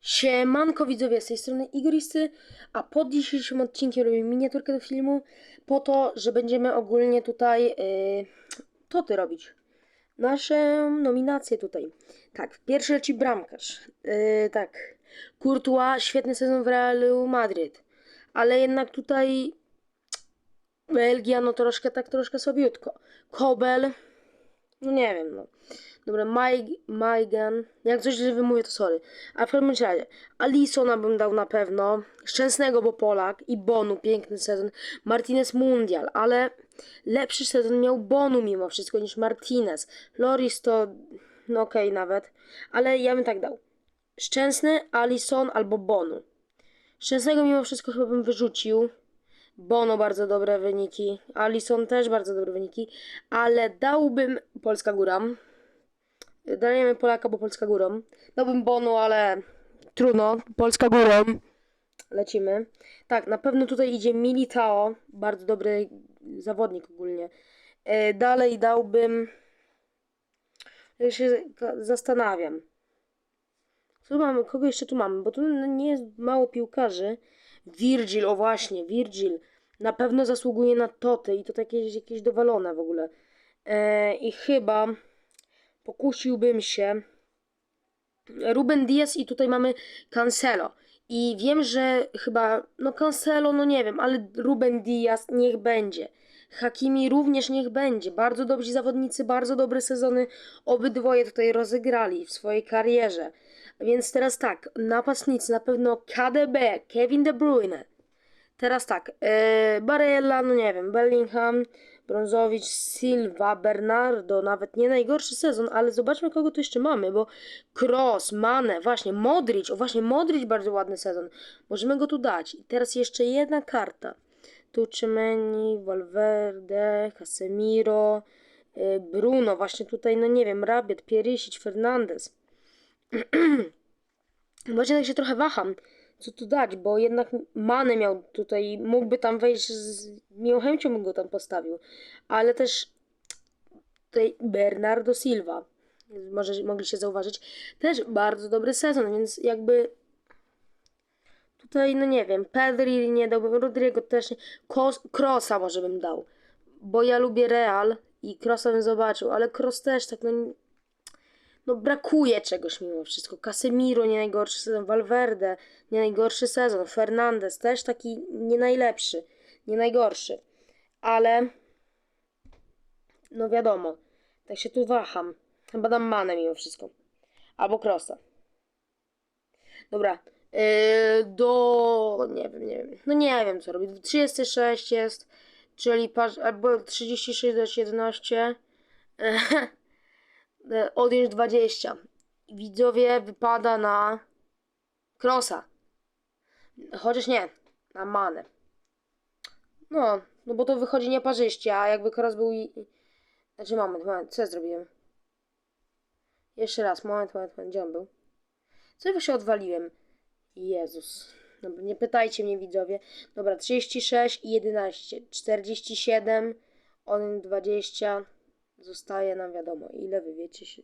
Siemanko widzowie, z tej strony Igoristy, a pod dzisiejszym odcinkiem robimy miniaturkę do filmu po to, że będziemy ogólnie tutaj yy, toty robić. Nasze nominacje tutaj. Tak, pierwszy leci bramkarz. Yy, tak, Courtois, świetny sezon w Realu Madryt, ale jednak tutaj Belgia, no troszkę tak, troszkę słabiutko. Kobel, no nie wiem, no. Dobra, Maigan. Jak coś źle wymówię, to sorry. A w każdym razie, Alisona bym dał na pewno. Szczęsnego, bo Polak. I Bonu, piękny sezon. Martinez Mundial, ale lepszy sezon miał Bonu mimo wszystko niż Martinez. Loris to, no okej okay, nawet. Ale ja bym tak dał. Szczęsny, Alison albo Bonu. Szczęsnego mimo wszystko chyba bym wyrzucił. Bono bardzo dobre wyniki, Alison też bardzo dobre wyniki, ale dałbym Polska Góra. Dajemy Polaka, bo Polska Górą. Dałbym Bono, ale trudno, Polska Górą. Lecimy. Tak, na pewno tutaj idzie Militao, bardzo dobry zawodnik ogólnie. E, dalej dałbym... Ja się zastanawiam. Co mamy, kogo jeszcze tu mamy? Bo tu nie jest mało piłkarzy. Virgil, o właśnie, Virgil. Na pewno zasługuje na toty i to takie jakieś dowalone w ogóle. E, I chyba pokusiłbym się. Ruben Diaz i tutaj mamy Cancelo. I wiem, że chyba, no Cancelo, no nie wiem, ale Ruben Diaz niech będzie. Hakimi również niech będzie. Bardzo dobrzy zawodnicy, bardzo dobre sezony. Obydwoje tutaj rozegrali w swojej karierze. Więc teraz tak, napastnicy na pewno KDB, Kevin De Bruyne. Teraz tak, yy, Barella, no nie wiem, Bellingham, Brązowicz, Silva, Bernardo, nawet nie najgorszy sezon, ale zobaczmy kogo tu jeszcze mamy, bo Kroos, Mane, właśnie Modric, o właśnie Modric bardzo ładny sezon. Możemy go tu dać. I teraz jeszcze jedna karta. Tu Cymeni, Valverde, Casemiro, yy, Bruno, właśnie tutaj, no nie wiem, Rabiot, Pierisic, Fernandez. Właśnie tak się trochę waham, co tu dać, bo jednak Mane miał tutaj, mógłby tam wejść z miłą chęcią bym go tam postawił, ale też tutaj Bernardo Silva, może mogliście zauważyć, też bardzo dobry sezon, więc jakby tutaj, no nie wiem, Pedri nie dałbym, Rodrigo też nie, Krosa może bym dał, bo ja lubię Real i Krosa bym zobaczył, ale Kros też tak, no no brakuje czegoś mimo wszystko. Casemiro nie najgorszy sezon, Valverde nie najgorszy sezon, Fernandez też taki nie najlepszy, nie najgorszy. Ale no wiadomo, tak się tu waham. Chyba dam manę mimo wszystko. Albo Krosa. Dobra. Yy, do... nie wiem, nie wiem. No nie wiem co robić. 36 jest, czyli albo 36 do 11. E, odjąć 20. Widzowie wypada na Krosa. Chociaż nie, na Manę. No, no bo to wychodzi nieparzyście, a jakby Kros był i... Znaczy moment, moment, co ja zrobiłem? Jeszcze raz, moment, moment, moment, gdzie on był? Co ja się odwaliłem? Jezus. Dobra, nie pytajcie mnie widzowie. Dobra, 36 i 11. 47, on 20 zostaje nam wiadomo ile, wy wiecie się.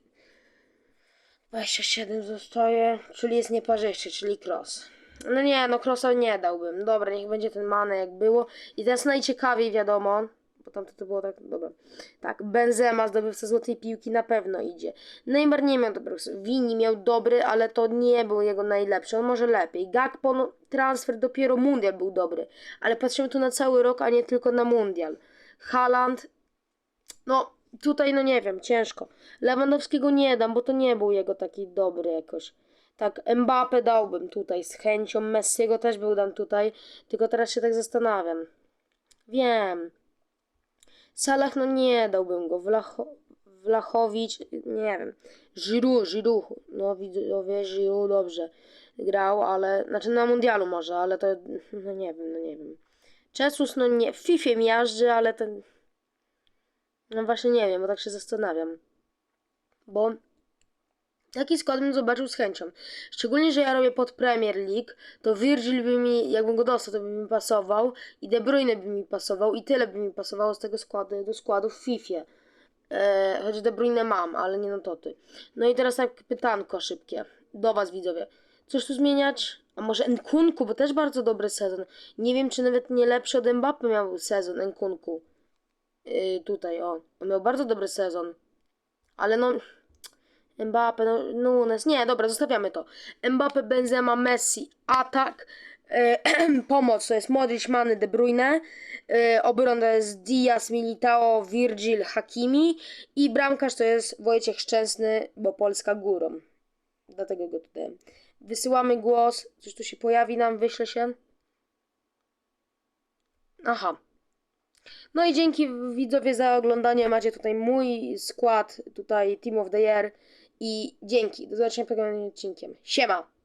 27 zostaje, czyli jest nieparzyście, czyli cross. No nie, no crossa nie dałbym. Dobra, niech będzie ten mane jak było. I teraz najciekawiej wiadomo, bo tamto to było tak, dobra. Tak, Benzema zdobywca złotej piłki na pewno idzie. Neymar nie miał dobrego, Vini miał dobry, ale to nie był jego najlepszy, on może lepiej. Gakpo, no, transfer dopiero mundial był dobry, ale patrzymy tu na cały rok, a nie tylko na mundial. Haaland, no tutaj no nie wiem, ciężko. Lewandowskiego nie dam, bo to nie był jego taki dobry jakoś. Tak, Mbappe dałbym tutaj z chęcią, Messiego też był dam tutaj, tylko teraz się tak zastanawiam. Wiem. Salah, no nie dałbym go. Wlacho, Wlachowicz, nie wiem. Giroud, Giroud, no widzowie, Giroud dobrze grał, ale, znaczy na mundialu może, ale to, no nie wiem, no nie wiem. Czesus, no nie, w FIFA miażdży, ale ten... No właśnie nie wiem, bo tak się zastanawiam. Bo taki skład bym zobaczył z chęcią. Szczególnie, że ja robię pod Premier League, to Virgil by mi, jakbym go dostał, to by mi pasował i De Bruyne by mi pasował i tyle by mi pasowało z tego składu do składu w FIFA. Eee, choć De Bruyne mam, ale nie na toty. No i teraz tak pytanko szybkie do was widzowie. coś tu zmieniać? A może Nkunku, bo też bardzo dobry sezon. Nie wiem, czy nawet nie lepszy od Mbappé miał sezon Nkunku. Yy, tutaj, o. On miał bardzo dobry sezon. Ale no... Mbappé, no, Nunes, nie, dobra, zostawiamy to. Mbappé, Benzema, Messi, atak, e, pomoc to jest Modric, Many, De Bruyne, e, obrona to jest Diaz, Militao, Virgil, Hakimi i bramkarz to jest Wojciech Szczęsny, bo Polska górą. Dlatego go tutaj. Wysyłamy głos, coś tu się pojawi nam, wyśle się. Aha. No i dzięki widzowie za oglądanie. Macie tutaj mój skład, tutaj Team of the Year. I dzięki. Do zobaczenia w kolejnym odcinkiem. Siema!